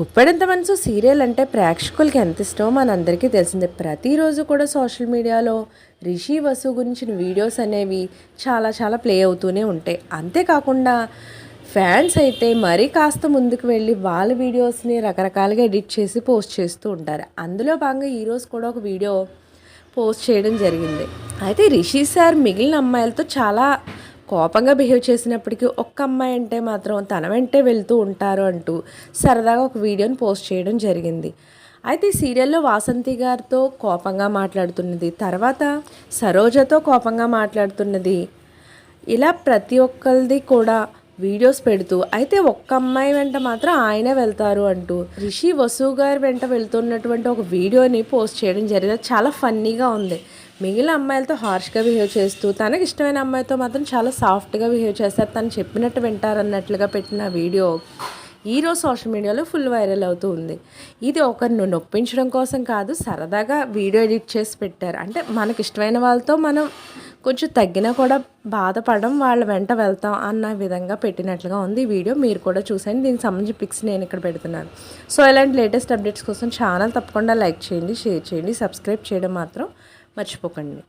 గుప్పెడంత మనసు సీరియల్ అంటే ప్రేక్షకులకి ఎంత ఇష్టమో మనందరికీ తెలిసిందే. ప్రతిరోజు కూడా సోషల్ మీడియాలో రిషి వసు గురించిన వీడియోస్ అనేవి చాలా చాలా ప్లే అవుతూనే ఉంటాయి. అంతేకాకుండా ఫ్యాన్స్ అయితే మరీ కాస్త ముందుకు వెళ్ళి వాళ్ళ వీడియోస్ని రకరకాలుగా ఎడిట్ చేసి పోస్ట్ చేస్తూ ఉంటారు. అందులో భాగంగా ఈరోజు కూడా ఒక వీడియో పోస్ట్ చేయడం జరిగింది. అయితే రిషి సార్ మిగిలిన అమ్మాయిలతో చాలా కోపంగా బిహేవ్ చేసినప్పటికీ ఒక్క అమ్మాయి అంటే మాత్రం తన వెంటే వెళ్తూ ఉంటారు అంటూ సరదాగా ఒక వీడియోని పోస్ట్ చేయడం జరిగింది. అయితే సీరియల్లో వాసంతి గారితో కోపంగా మాట్లాడుతున్నది తర్వాత సరోజతో కోపంగా మాట్లాడుతున్నది ఇలా ప్రతి ఒక్కరిది కూడా వీడియోస్ పెడుతూ అయితే ఒక్క అమ్మాయి వెంట మాత్రం ఆయనే వెళ్తారు అంటూ రిషి వసు గారి వెంట వెళ్తున్నటువంటి ఒక వీడియోని పోస్ట్ చేయడం జరిగింది. చాలా ఫన్నీగా ఉంది. మిగిలిన అమ్మాయిలతో హార్ష్గా బిహేవ్ చేస్తూ తనకి ఇష్టమైన అమ్మాయితో మాత్రం చాలా సాఫ్ట్గా బిహేవ్ చేస్తారు. తను చెప్పినట్టు వింటారన్నట్లుగా పెట్టిన వీడియో. ఈరోజు సోషల్ మీడియాలో ఫుల్ వైరల్ అవుతూ ఉంది. ఇది ఒకరిని నొప్పించడం కోసం కాదు సరదాగా వీడియో ఎడిట్ చేసి పెట్టారు. అంటే మనకి ఇష్టమైన వాళ్ళతో మనం కొంచెం తగ్గినా కూడా బాధపడడం వాళ్ళ వెంట వెళ్తాం అన్న విధంగా పెట్టినట్లుగా ఉంది ఈ వీడియో. మీరు కూడా చూసండి దీనికి సంబంధించి పిక్స్ నేను ఇక్కడ పెడుతున్నాను. సో ఇలాంటి లేటెస్ట్ అప్డేట్స్ కోసం ఛానల్ తప్పకుండా లైక్ చేయండి షేర్ చేయండి సబ్స్క్రైబ్ చేయడం మాత్రం మర్చిపోకండి.